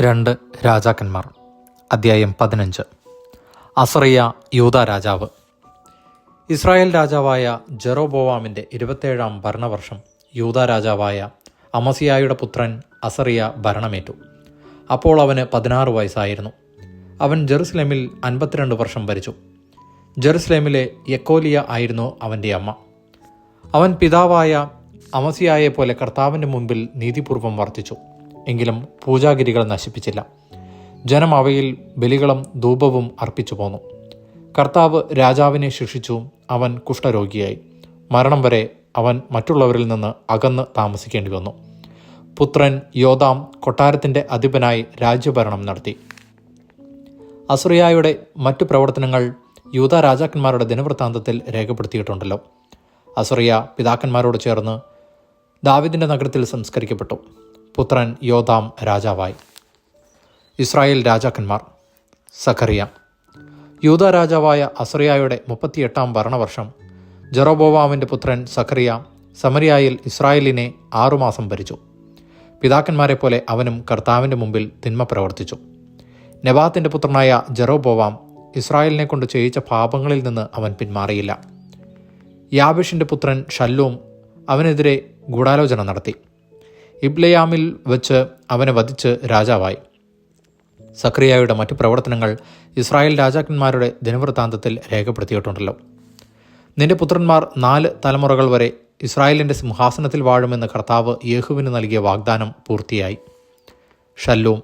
രണ്ട് രാജാക്കന്മാർ. അദ്ധ്യായം പതിനഞ്ച്. അസറിയ യൂത രാജാവ്. ഇസ്രായേൽ രാജാവായ ജെറോബോവാമിന്റെ ഇരുപത്തേഴാം ഭരണവർഷം യൂത രാജാവായ അമസിയായുടെ പുത്രൻ അസറിയ ഭരണമേറ്റു. അപ്പോൾ അവന് പതിനാറ് വയസ്സായിരുന്നു. അവൻ ജെറുസലേമിൽ അൻപത്തിരണ്ട് വർഷം ഭരിച്ചു. ജെറുസലേമിലെ യക്കോലിയ ആയിരുന്നു അവന്റെ അമ്മ. അവൻ പിതാവായ അമസിയായെ പോലെ കർത്താവിന്റെ മുൻപിൽ നീതിപൂർവം വർത്തിച്ചു. എങ്കിലും പൂജാഗിരികൾ നശിപ്പിച്ചില്ല. ജനം അവയിൽ ബലികളും ധൂപവും അർപ്പിച്ചു പോന്നു. കർത്താവ് രാജാവിനെ ശിക്ഷിച്ചു അവൻ കുഷ്ഠരോഗിയായി. മരണം വരെ അവൻ മറ്റുള്ളവരിൽ നിന്ന് അകന്ന് താമസിക്കേണ്ടി വന്നു. പുത്രൻ യോദാം കൊട്ടാരത്തിന്റെ അധിപനായി രാജ്യഭരണം നടത്തി. അസുറിയായുടെ മറ്റു പ്രവർത്തനങ്ങൾ യൂത രാജാക്കന്മാരുടെ ദിനവൃത്താന്തത്തിൽ രേഖപ്പെടുത്തിയിട്ടുണ്ടല്ലോ. അസുറിയ പിതാക്കന്മാരോട് ചേർന്ന് ദാവിദിന്റെ നഗരത്തിൽ സംസ്കരിക്കപ്പെട്ടു. പുത്രൻ യോദാം രാജാവായി. ഇസ്രായേൽ രാജാക്കന്മാർ സഖറിയ. യൂത രാജാവായ അസറിയായുടെ മുപ്പത്തിയെട്ടാം ഭരണവർഷം ജെറോബോവാമിന്റെ പുത്രൻ സഖറിയ സമരിയായിൽ ഇസ്രായേലിനെ ആറുമാസം ഭരിച്ചു. പിതാക്കന്മാരെ പോലെ അവനും കർത്താവിന്റെ മുമ്പിൽ തിന്മ പ്രവർത്തിച്ചു. നെബാത്തിന്റെ പുത്രനായ ജെറോബോവാം ഇസ്രായേലിനെ കൊണ്ട് ചെയ്യിച്ച പാപങ്ങളിൽ നിന്ന് അവൻ പിന്മാറിയില്ല. യാബിഷിന്റെ പുത്രൻ ഷല്ലൂം അവനെതിരെ ഗൂഢാലോചന നടത്തി. ഇബ്ലയാമിൽ വെച്ച് അവനെ വധിച്ച് രാജാവായി. സക്രിയായുടെ മറ്റു പ്രവർത്തനങ്ങൾ ഇസ്രായേൽ രാജാക്കന്മാരുടെ ദിനവൃത്താന്തത്തിൽ രേഖപ്പെടുത്തിയിട്ടുണ്ടല്ലോ. നിന്റെ പുത്രന്മാർ നാല് തലമുറകൾ വരെ ഇസ്രായേലിന്റെ സിംഹാസനത്തിൽ വാഴുമെന്ന് കർത്താവ് യേഹുവിന് നൽകിയ വാഗ്ദാനം പൂർത്തിയായി. ഷല്ലൂം.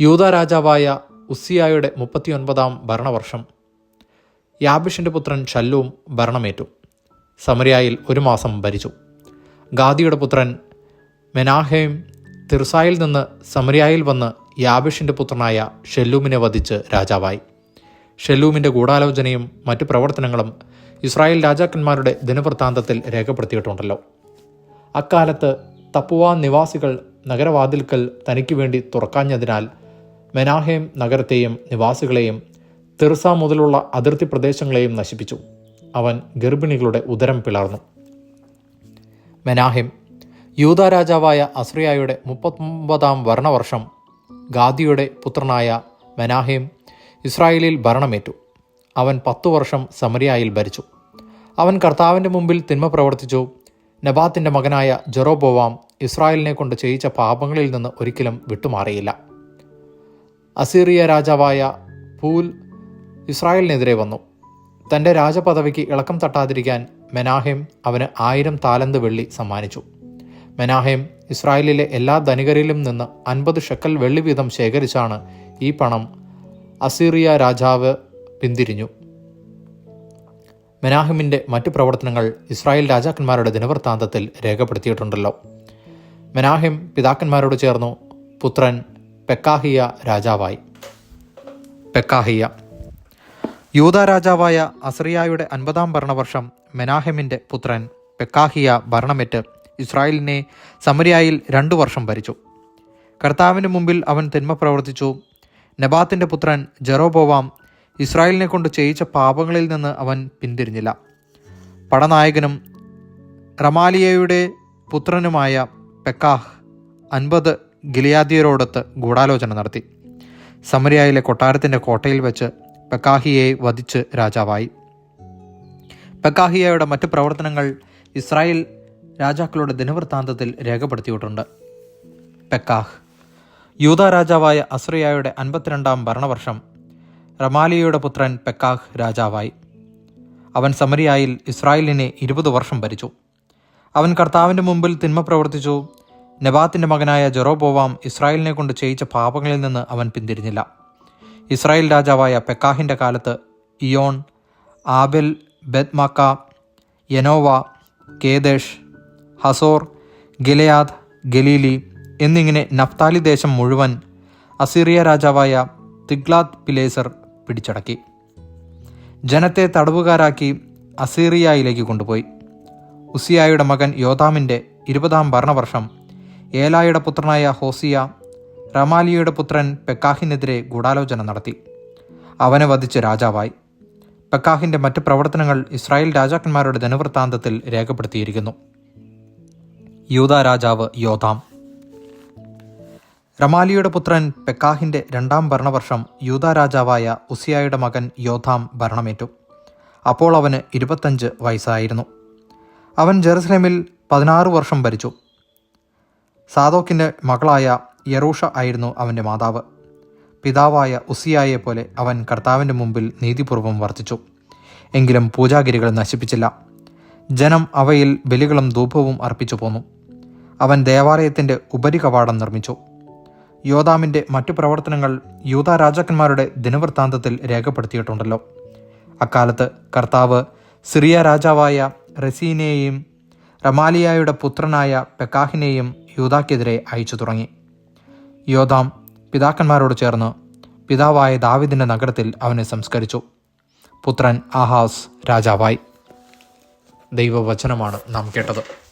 യൂത രാജാവായ ഉസ്സിയായുടെ മുപ്പത്തിയൊൻപതാം ഭരണവർഷം. യാബിഷിന്റെ പുത്രൻ ഷല്ലൂം ഭരണമേറ്റു. സമരിയായിൽ ഒരു മാസം ഭരിച്ചു. ഗാദിയുടെ പുത്രൻ മെനാഹേം തിർസായിൽ നിന്ന് സമരിയായിൽ വന്ന് യാബിഷിന്റെ പുത്രനായ ഷെല്ലൂമിനെ വധിച്ച് രാജാവായി. ഷെല്ലൂമിന്റെ ഗൂഢാലോചനയും മറ്റു പ്രവർത്തനങ്ങളും ഇസ്രായേൽ രാജാക്കന്മാരുടെ ദിനവൃത്താന്തത്തിൽ രേഖപ്പെടുത്തിയിട്ടുണ്ടല്ലോ. അക്കാലത്ത് തപ്പുവ നിവാസികൾ നഗരവാതിൽക്കൽ തനിക്ക് വേണ്ടി തുറക്കാഞ്ഞതിനാൽ മെനാഹേം നഗരത്തെയും നിവാസികളെയും തിർസ മുതലുള്ള അതിർത്തി പ്രദേശങ്ങളെയും നശിപ്പിച്ചു. അവൻ ഗർഭിണികളുടെ ഉദരം പിളർന്നു. മെനാഹിം യൂത രാജാവായ അസ്രിയായുടെ മുപ്പത്തൊമ്പതാം ഭരണവർഷം ഗാദിയുടെ പുത്രനായ മെനാഹിം ഇസ്രായേലിൽ ഭരണമേറ്റു. അവൻ പത്തു വർഷം സമരിയായിൽ ഭരിച്ചു. അവൻ കർത്താവിന്റെ മുമ്പിൽ തിന്മ പ്രവർത്തിച്ചു. നബാത്തിന്റെ മകനായ ജെറോബോവാം ഇസ്രായേലിനെ കൊണ്ട് ചെയ്യിച്ച പാപങ്ങളിൽ നിന്ന് ഒരിക്കലും വിട്ടുമാറിയില്ല. അസീറിയ രാജാവായ പൂൽ ഇസ്രായേലിനെതിരെ വന്നു. തന്റെ രാജപദവിക്ക് ഇളക്കം തട്ടാതിരിക്കാൻ മെനാഹിം അവന് ആയിരം താലന്ത് വെള്ളി സമ്മാനിച്ചു. മെനാഹേം ഇസ്രായേലിലെ എല്ലാ ധനികരിലും നിന്ന് അൻപത് ഷെക്കൽ വെള്ളി വീതം ശേഖരിച്ചാണ് ഈ പണം അസീറിയ രാജാവ് പിന്തിരിഞ്ഞു. മെനാഹിമിന്റെ മറ്റു പ്രവർത്തനങ്ങൾ ഇസ്രായേൽ രാജാക്കന്മാരുടെ ദിനവൃത്താന്തത്തിൽ രേഖപ്പെടുത്തിയിട്ടുണ്ടല്ലോ. മെനാഹിം പിതാക്കന്മാരോട് ചേർന്നു പുത്രൻ പെക്കാഹിയ രാജാവായി. പെക്കാഹിയ. യൂത രാജാവായ അസ്രിയായുടെ അൻപതാം ഭരണവർഷം മെനാഹിമിന്റെ പുത്രൻ പെക്കാഹിയ ഭരണമേറ്റ് ഇസ്രായേലിനെ സമരിയായിൽ രണ്ടു വർഷം ഭരിച്ചു. കർത്താവിന്റെ മുമ്പിൽ അവൻ തിന്മ പ്രവർത്തിച്ചു. നബാത്തിന്റെ പുത്രൻ ജെറോബോവാം ഇസ്രായേലിനെ കൊണ്ട് ചെയ്യിച്ച പാപങ്ങളിൽ നിന്ന് അവൻ പിന്തിരിഞ്ഞില്ല. പടനായകനും റമാലിയയുടെ പുത്രനുമായ പെക്കാഹ് അൻപത് ഗിലിയാദിയരോടൊത്ത് ഗൂഢാലോചന നടത്തി. സമരിയായിലെ കൊട്ടാരത്തിന്റെ കോട്ടയിൽ വെച്ച് പെക്കാഹിയെ വധിച്ച് രാജാവായി. പെക്കാഹിയയുടെ മറ്റ് പ്രവർത്തനങ്ങൾ ഇസ്രായേൽ രാജാക്കളുടെ ദിനവൃത്താന്തത്തിൽ രേഖപ്പെടുത്തിയിട്ടുണ്ട്. പെക്കാഹ് യൂത രാജാവായ അസ്രിയായുടെ അൻപത്തിരണ്ടാം ഭരണവർഷം റമാലിയയുടെ പുത്രൻ പെക്കാഹ് രാജാവായി. അവൻ സമരിയായിൽ ഇസ്രായേലിനെ ഇരുപത് വർഷം ഭരിച്ചു. അവൻ കർത്താവിന്റെ മുമ്പിൽ തിന്മ പ്രവർത്തിച്ചു. നെബാത്തിന്റെ മകനായ ജെറോബോവാം ഇസ്രായേലിനെ കൊണ്ട് ചെയ്യിച്ച പാപങ്ങളിൽ നിന്ന് അവൻ പിന്തിരിഞ്ഞില്ല. ഇസ്രായേൽ രാജാവായ പെക്കാഹിന്റെ കാലത്ത് Ijon Abel Beth Maacah Janoah Kedesh Hazor Gilead Galilee എന്നിങ്ങനെ നഫ്താലി ദേശം മുഴുവൻ അസീറിയ രാജാവായ തിഗ്ലാത്ത് പിലേസർ പിടിച്ചടക്കി. ജനത്തെ തടവുകാരാക്കി അസീറിയയിലേക്ക് കൊണ്ടുപോയി. ഉസിയായുടെ മകൻ യോതാമിന്റെ ഇരുപതാം ഭരണവർഷം ഏലായുടെ പുത്രനായ ഹോസിയ റമാലിയുടെ പുത്രൻ പെക്കാഹിനെതിരെ ഗൂഢാലോചന നടത്തി. അവനെ വധിച്ച് രാജാവായി. പെക്കാഹിന്റെ മറ്റ് പ്രവർത്തനങ്ങൾ ഇസ്രായേൽ രാജാക്കന്മാരുടെ ധനവൃത്താന്തത്തിൽ രേഖപ്പെടുത്തിയിരിക്കുന്നു. യൂത രാജാവ് യോതാം. റമാലിയുടെ പുത്രൻ പെക്കാഹിന്റെ രണ്ടാം ഭരണവർഷം യൂത രാജാവായ ഉസിയായുടെ മകൻ യോധാം ഭരണമേറ്റു. അപ്പോൾ അവന് ഇരുപത്തഞ്ച് വയസ്സായിരുന്നു. അവൻ ജെറുസലേമിൽ പതിനാറ് വർഷം ഭരിച്ചു. സാദോക്കിന്റെ മകളായ യറൂഷ ആയിരുന്നു അവന്റെ മാതാവ്. പിതാവായ ഉസിയായെ പോലെ അവൻ കർത്താവിന്റെ മുമ്പിൽ നീതിപൂർവം വർത്തിച്ചു. എങ്കിലും പൂജാഗിരികൾ നശിപ്പിച്ചില്ല. ജനം അവയിൽ ബലികളും ധൂപവും അർപ്പിച്ചു പോന്നു. അവൻ ദേവാലയത്തിന്റെ ഉപരികവാടം നിർമ്മിച്ചു. യോദാമിന്റെ മറ്റു പ്രവർത്തനങ്ങൾ യൂത രാജാക്കന്മാരുടെ ദിനവൃത്താന്തത്തിൽ രേഖപ്പെടുത്തിയിട്ടുണ്ടല്ലോ. അക്കാലത്ത് കർത്താവ് സിറിയ രാജാവായ റസീനെയും റമാലിയായുടെ പുത്രനായ പെക്കാഹിനെയും യൂതാക്കെതിരെ അയച്ചു തുടങ്ങി. യോദാം പിതാക്കന്മാരോട് ചേർന്ന് പിതാവായ ദാവിദിന്റെ നഗരത്തിൽ അവനെ സംസ്കരിച്ചു. പുത്രൻ ആഹാസ് രാജാവായി. ദൈവവചനമാണ് നാം കേട്ടത്.